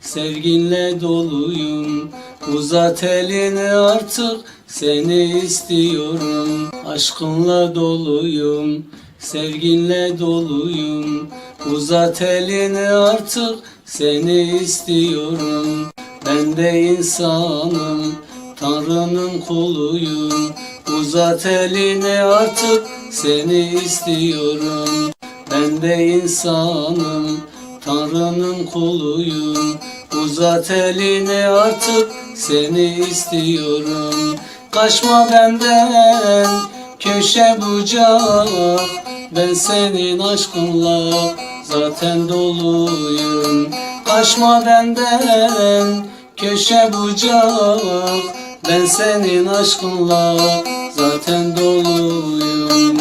Sevginle doluyum. Uzat elini artık Seni istiyorum. Aşkınla doluyum Sevginle doluyum. Uzat elini artık Seni istiyorum. Ben de insanım Tanrı'nın kuluyum Uzat elini artık Seni istiyorum. Ben de insanım Tanrı'nın kuluyum Uzat elini artık Seni istiyorum. Kaçma benden Köşe bucak. Ben senin aşkınla Zaten doluyum. Kaçma benden Köşe bucak. Ben senin aşkınla Zaten doluyum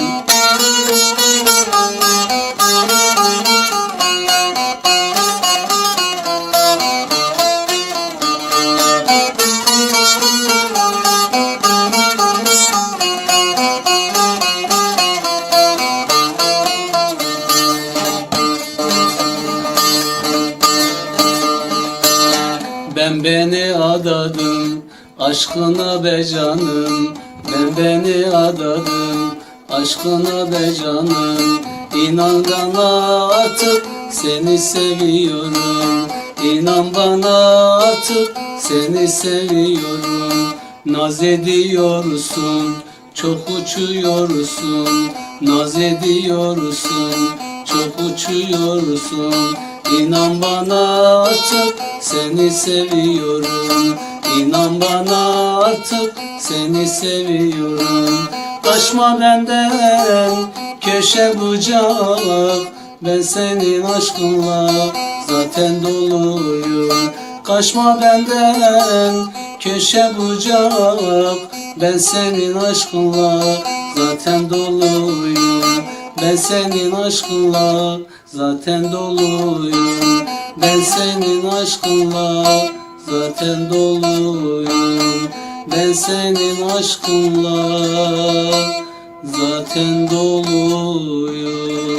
adadım aşkına be canım Ben beni adadım. Aşkına be canım İnan bana artık seni seviyorum. İnan bana artık seni seviyorum. Naz ediyorsun çok uçuyorsun. Naz ediyorsun çok uçuyorsun İnan bana artık seni seviyorum. İnan bana artık seni seviyorum. Kaçma benden köşe bucak. Ben senin aşkınla zaten doluyum. Kaçma benden köşe bucak. Ben senin aşkınla zaten doluyum Ben senin aşkınla zaten doluyum. Ben senin aşkınla zaten doluyum. Ben senin aşkınla zaten doluyum